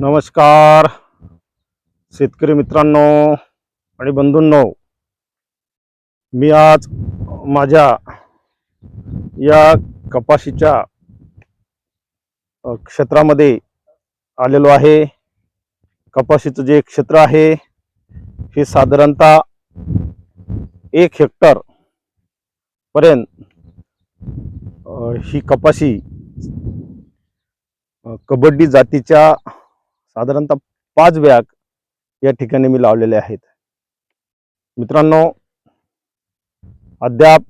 नमस्कार. शेतकरी मित्रांनो आणि बंधूंनो मी आज माझ्या या कपाशीच्या क्षेत्रामध्ये आलेलो आहे. कपाशीचं जे क्षेत्र आहे हे साधारणतः एक हेक्टर पर्यंत ही कपाशी कबड्डी जातीच्या साधारणतः पाच बॅग या ठिकाणी मी लावलेले आहेत. मित्रांनो अद्याप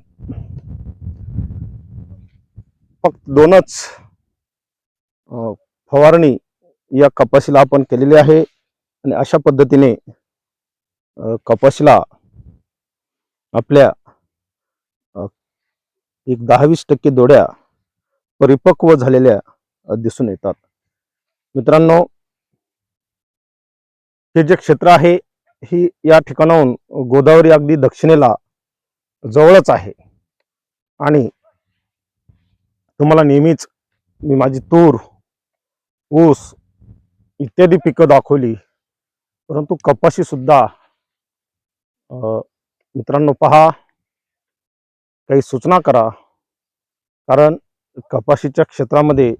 फक्त दोनच फवारणी या कपाशीला आपण केलेली आहे आणि अशा पद्धतीने कपाशीला आपल्या एक दहावीस टक्के दोड्या परिपक्व झालेल्या दिसून येतात. मित्रांनो हे जे क्षेत्र आहे ही या ठिकाणाहून गोदावरी अगदी दक्षिणेला जवळच आहे. आणि तुम्हाला नेहमीच मी माझी तूर ऊस इत्यादी पिकं दाखवली. परंतु कपाशी सुद्धा मित्रांनो पहा काही सूचना करा. कारण कपाशीच्या क्षेत्रामध्ये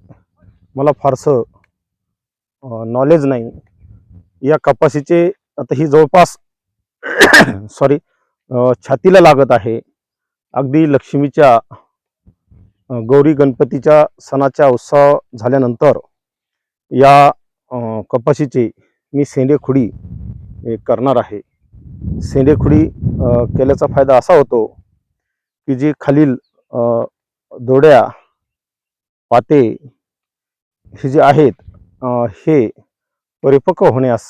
मला फारसं नॉलेज नाही. या कपाशीचे आता ही जवळपास सॉरी छातीला लागत आहे. अगदी लक्ष्मीच्या गौरी गणपतीच्या सणाच्या उत्सव झाल्यानंतर या कपाशीचे मी सेंडेखुडी करणार आहे. सेंडेखुडी केल्याचा फायदा असा होतो की जी खालील दोड्या पाते हे जे आहेत हे परिपक्व होण्यास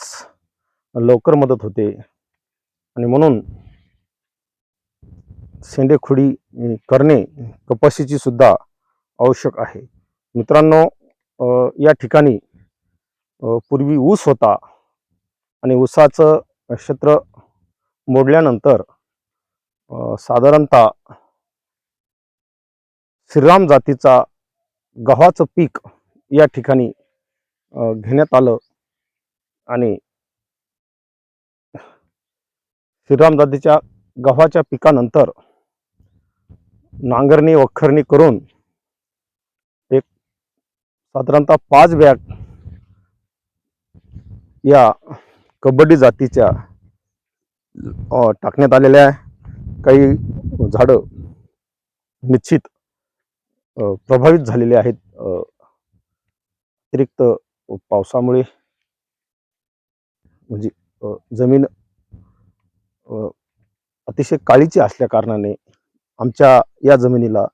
लवकर मदत होते. आणि म्हणून शेंडेखुडी करणे कपाशीची सुद्धा आवश्यक आहे. मित्रांनो या ठिकाणी पूर्वी ऊस होता आणि ऊसाचं क्षेत्र मोडल्यानंतर साधारणतः श्रीराम जातीचा गव्हाचं पीक या ठिकाणी घेण्यात आलं. आणि श्रीराम जातीच्या गव्हाच्या पिकानंतर नांगरणी वखरणी करून एक साधारणतः पाच बॅग या कबड्डी जातीच्या टाकण्यात आलेल्या आहे. काही झाडं निश्चित प्रभावित झालेले आहेत. अतिरिक्त पावसामुळे म्हणजे जमीन अतिशय काळीची असल्या कारणाने आमच्या या जमिनीला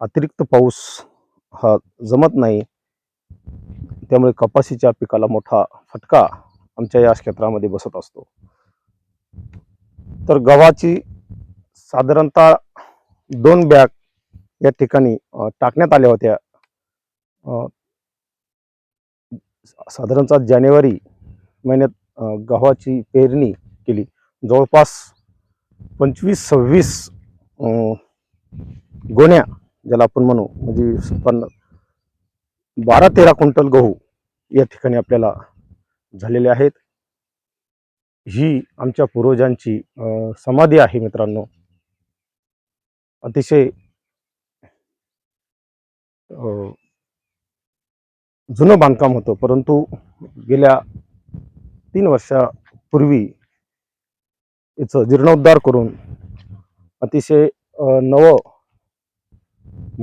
अतिरिक्त पाऊस हा जमत नाही. त्यामुळे कपाशीच्या पिकाला मोठा फटका आमच्या या क्षेत्रामध्ये बसत असतो. तर गव्हाची साधारणतः दोन बॅग या ठिकाणी टाकण्यात आल्या होत्या. साधारणतः जानेवारी महिन्यात गव्हाची पेरणी केली. जवळपास पंचवीस सव्वीस गोण्या ज्याला आपण म्हणू म्हणजे पन्न बारा तेरा क्विंटल गहू या ठिकाणी आपल्याला झालेले आहेत. ही आमच्या पूर्वजांची समाधी आहे मित्रांनो. अतिशय जुनं बांधकाम होतं परंतु गेल्या तीन वर्षापूर्वी याचं जीर्णोद्धार करून अतिशय नवं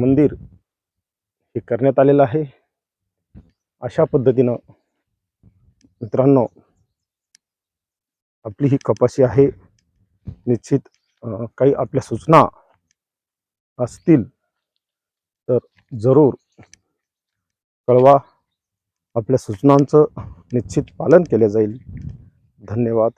मंदिर हे करण्यात आलेलं आहे. अशा पद्धतीनं मित्रांनो आपली ही कपाशी आहे. निश्चित काही आपल्या सूचना असतील तर जरूर कळवा. आपल्या सूचनांचं निश्चित पालन केले जाईल. धन्यवाद.